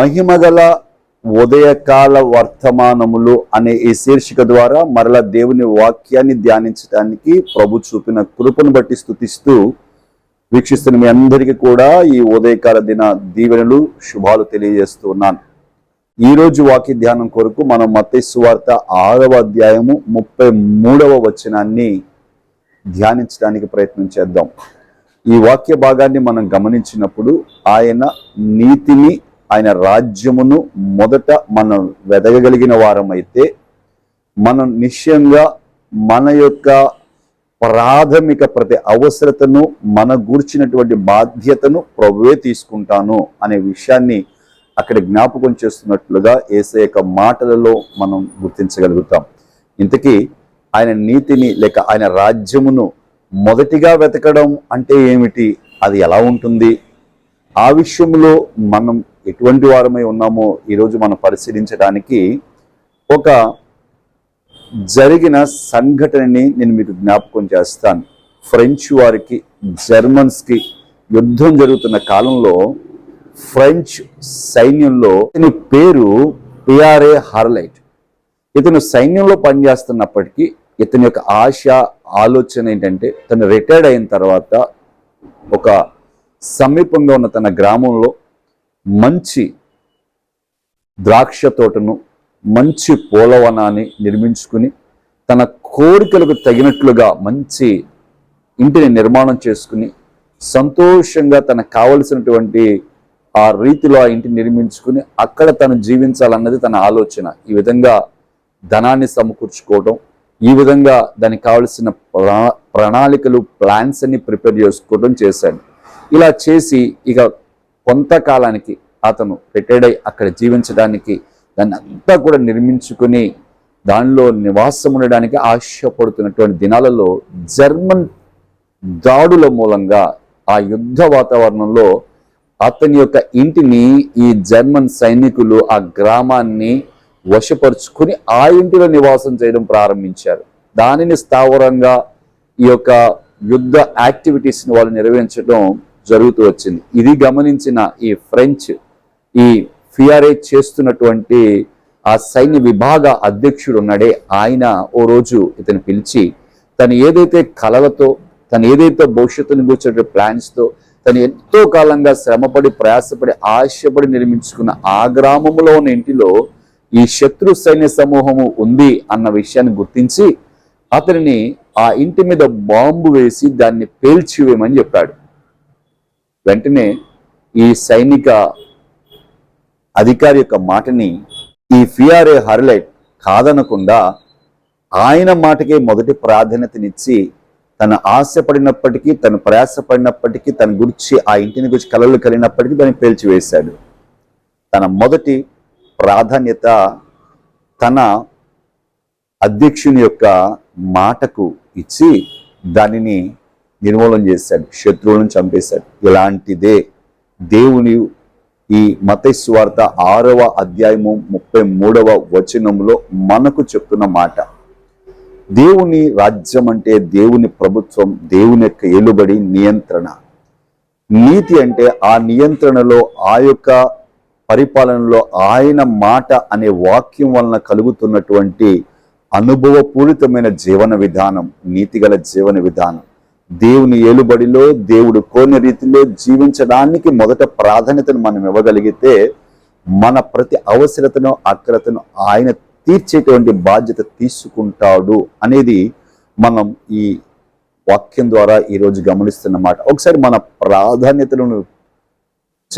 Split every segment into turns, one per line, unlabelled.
మహిమగల ఉదయకాల వర్తమానములు అనే ఈ శీర్షిక ద్వారా మరల దేవుని వాక్యాన్ని ధ్యానించడానికి ప్రభు చూపిన కృపను బట్టి స్థుతిస్తూ వీక్షిస్తున్న మీ అందరికీ కూడా ఈ ఉదయకాల దిన దీవెనలు శుభాలు తెలియజేస్తున్నాను ఈ రోజు వాక్య ధ్యానం కొరకు మనం మత్తయి వార్త ఆరవ అధ్యాయము ముప్పై మూడవ వచనాన్ని ధ్యానించడానికి ప్రయత్నం చేద్దాం. ఈ వాక్య భాగాన్ని మనం గమనించినప్పుడు ఆయన నీతిని ఆయన రాజ్యమును మొదట మనం వెదగగలిగిన వారమైతే మనం నిశ్చయంగా మన యొక్క ప్రాథమిక ప్రతి అవసరతను మన గూర్చినటువంటి బాధ్యతను ప్రభువే తీసుకుంటాను అనే విషయాన్ని అక్కడ జ్ఞాపకం చేస్తున్నట్లుగా ఏసే యొక్క మాటలలో మనం గుర్తించగలుగుతాం. ఇంతకీ ఆయన నీతిని లేక ఆయన రాజ్యమును మొదటిగా వెతకడం అంటే ఏమిటి? అది ఎలా ఉంటుంది? ఆ విషయంలో మనం ఎటువంటి వారమై ఉన్నామో ఈరోజు మనం పరిశీలించడానికి ఒక జరిగిన సంఘటనని నేను మీకు జ్ఞాపకం చేస్తాను. ఫ్రెంచ్ వారికి జర్మన్స్కి యుద్ధం జరుగుతున్న కాలంలో ఫ్రెంచ్ సైన్యంలో ఇతని పేరు పిఆర్ఏ హార్లైట్. ఇతను సైన్యంలో పనిచేస్తున్నప్పటికీ ఇతని యొక్క ఆశ ఆలోచన ఏంటంటే తను రిటైర్డ్ అయిన తర్వాత ఒక సమీపంగా ఉన్న తన గ్రామంలో మంచి ద్రాక్ష తోటను మంచి పూలవనాన్ని నిర్మించుకుని తన కోరికలకు తగినట్లుగా మంచి ఇంటిని నిర్మాణం చేసుకుని సంతోషంగా తనకు కావలసినటువంటి ఆ రీతిలో ఆ ఇంటిని నిర్మించుకుని అక్కడ తను జీవించాలన్నది తన ఆలోచన. ఈ విధంగా ధనాన్ని సమకూర్చుకోవడం ఈ విధంగా దానికి కావలసిన ప్రణాళికలు ప్లాన్స్ అన్ని ప్రిపేర్ చేసుకోవడం చేశాడు. ఇలా చేసి ఇక కొంతకాలానికి అతను రిటైర్డ్ అయి అక్కడ జీవించడానికి దాన్ని అంతా కూడా నిర్మించుకుని దానిలో నివాసం ఉండడానికి ఆశపడుతున్నటువంటి దినాలలో జర్మన్ దాడుల మూలంగా ఆ యుద్ధ వాతావరణంలో అతని యొక్క ఇంటిని ఈ జర్మన్ సైనికులు ఆ గ్రామాన్ని వశపరుచుకుని ఆ ఇంటిలో నివాసం చేయడం ప్రారంభించారు. దానిని స్థావరంగా ఈ యొక్క యుద్ధ యాక్టివిటీస్ని వాళ్ళు నిర్వహించడం జరుగుతూ వచ్చింది. ఇది గమనించిన ఈ ఫ్రెంచ్ ఈ ఫిఆర్ఏ చేస్తున్నటువంటి ఆ సైన్య విభాగ అధ్యక్షుడు ఉన్నాడే ఆయన ఓ రోజు ఇతను పిలిచి తను ఏదైతే కలలతో తను ఏదైతే భవిష్యత్తుని కూర్చున్న ప్లాన్స్తో తను ఎంతో కాలంగా శ్రమపడి ప్రయాసపడి ఆశపడి నిర్మించుకున్న ఆ గ్రామంలో ఉన్న ఇంటిలో ఈ శత్రు సైన్య సమూహము ఉంది అన్న విషయాన్ని గుర్తించి అతనిని ఆ ఇంటి మీద బాంబు వేసి దాన్ని పేల్చివేయమని చెప్పాడు. వెంటనే ఈ సైనిక అధికారి యొక్క మాటని ఈ ఫిఆర్ఏ హర్లైట్ కాదనకుండా ఆయన మాటకే మొదటి ప్రాధాన్యతనిచ్చి తను ఆశపడినప్పటికీ తను ప్రయాసపడినప్పటికీ తన గురించి ఆ ఇంటిని గురించి కలలు కలిగినప్పటికీ దాన్ని పేల్చివేశాడు. తన మొదటి ప్రాధాన్యత తన అధ్యక్షుని యొక్క మాటకు ఇచ్చి దానిని నిర్మూలన చేశాడు శత్రువులను చంపేశాడు. ఇలాంటిదే దేవుని ఈ మతైస్వార్త ఆరవ అధ్యాయము ముప్పై మూడవ వచనంలో మనకు చెప్తున్న మాట. దేవుని రాజ్యం అంటే దేవుని ప్రభుత్వం దేవుని యొక్క ఏలుబడి నియంత్రణ. నీతి అంటే ఆ నియంత్రణలో ఆ యొక్క పరిపాలనలో ఆయన మాట అనే వాక్యం వలన కలుగుతున్నటువంటి అనుభవపూరితమైన జీవన విధానం నీతిగల జీవన విధానం. దేవుని ఏలుబడిలో దేవుడు కోని రీతిలో జీవించడానికి మొదట ప్రాధాన్యతను మనం ఇవ్వగలిగితే మన ప్రతి అవసరతను అక్రతను ఆయన తీర్చేటువంటి బాధ్యత తీసుకుంటాడు అనేది మనం ఈ వాక్యం ద్వారా ఈరోజు గమనిస్తున్నమాట ఒకసారి మన ప్రాధాన్యతలను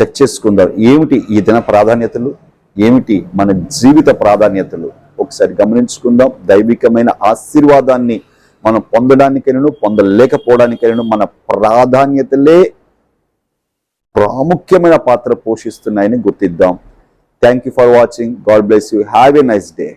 చెక్ చేసుకుందాం. ఏమిటి ఈ దిన ప్రాధాన్యతలు? ఏమిటి మన జీవిత ప్రాధాన్యతలు? ఒకసారి గమనించుకుందాం. దైవికమైన ఆశీర్వాదాన్ని మనం పొందడానికైనా పొందలేకపోవడానికైనా మన ప్రాధాన్యతలే ప్రాముఖ్యమైన పాత్ర పోషిస్తున్నాయని గుర్తిద్దాం. Thank you for watching God bless you have a nice day